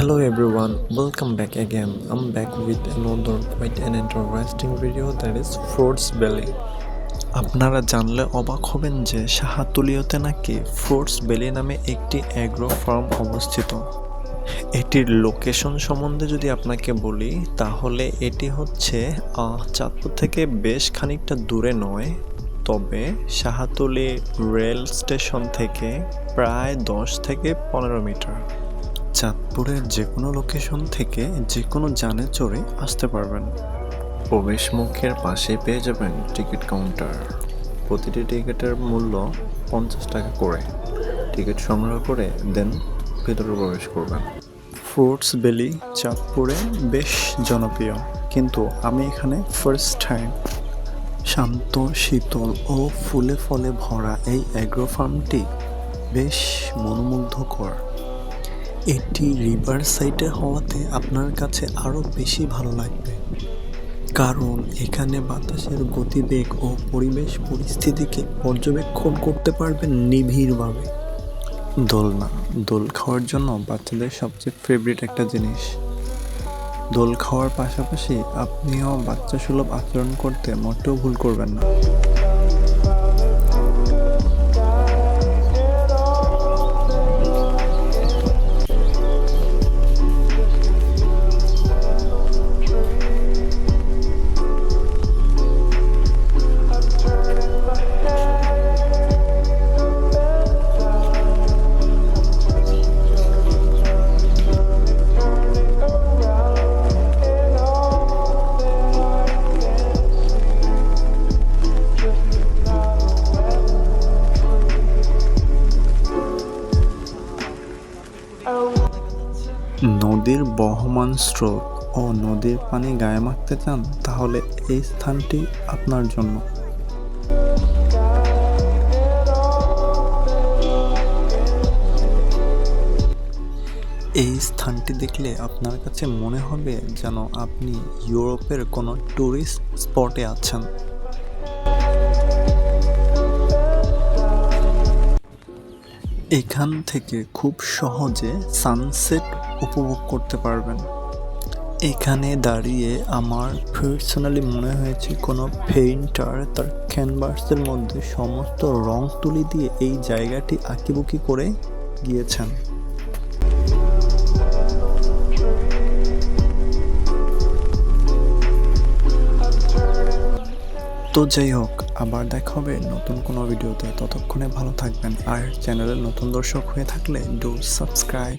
Hello everyone, welcome back again. I'm back with another quite an interesting video that is Fruits Belly. আপনারা জানলে অবাক হবেন যে শাহাতুলিয়তে নাকি ফ্রুটস বেলি নামে একটি অ্যাগ্রো ফার্ম অবস্থিত এটির লোকেশন সম্বন্ধে যদি আপনাকে বলি তাহলে এটি হচ্ছে চাঁদপুর থেকে বেশ খানিকটা দূরে নয় তবে শাহাতুলি রেল স্টেশন থেকে প্রায় দশ থেকে পনেরো মিটার চাঁদপুরের যে কোনো লোকেশন থেকে যে কোনো যানে চড়ে আসতে পারবেন। প্রবেশ মুখের পাশে পেয়ে যাবেন টিকিট কাউন্টার প্রতিটি টিকিটের মূল্য পঞ্চাশ টাকা করে। টিকিট সংগ্রহ করে দেন ভেতরে প্রবেশ করবেন। ফ্রুটস বেলি চাঁদপুরে বেশ জনপ্রিয়। কিন্তু আমি এখানে ফার্স্ট টাইম শান্ত, শীতল ও ফুলে ফলে ভরা এই অ্যাগ্রো ফার্মটি বেশ মনোমুগ্ধকর। এটি রিভার সাইডে হওয়াতে আপনার কাছে আরও বেশি ভালো লাগবে। কারণ এখানে বাতাসের গতিবেগ ও পরিবেশ পরিস্থিতিকে পর্যবেক্ষণ করতে পারবেন নিবিড়ভাবে। দোলনা দোল খাওয়ার জন্য বাচ্চাদের সবচেয়ে ফেভারিট একটা জিনিস। দোল খাওয়ার পাশাপাশি আপনিও বাচ্চা সুলভ আচরণ করতে মোটেও ভুল করবেন না। নদীর বহমান স্রোত ও নদীর পানি গায়ে মাখতে চান, তাহলে এই স্থানটি আপনার জন্য। এই স্থানটি দেখলে আপনার কাছে মনে হবে যেন আপনি ইউরোপের কোনো ট্যুরিস্ট স্পটে আছেন। এখান থেকে খুব সহজে সানসেট উপভোগ করতে পারবেন। এখানে দাঁড়িয়ে আমার পার্সোনালি মনে হয়েছে কোনো পেইন্টার তার ক্যানভাসের মধ্যে সমস্ত রং তুলি দিয়ে এই জায়গাটি আঁকিবুকি করে গিয়েছেন। তো যাই হোক আবার দেখা হবে নতুন কোনো ভিডিওতে। ততক্ষণে ভালো থাকবেন। আর চ্যানেলের নতুন দর্শক হয়ে থাকলে ডু সাবস্ক্রাইব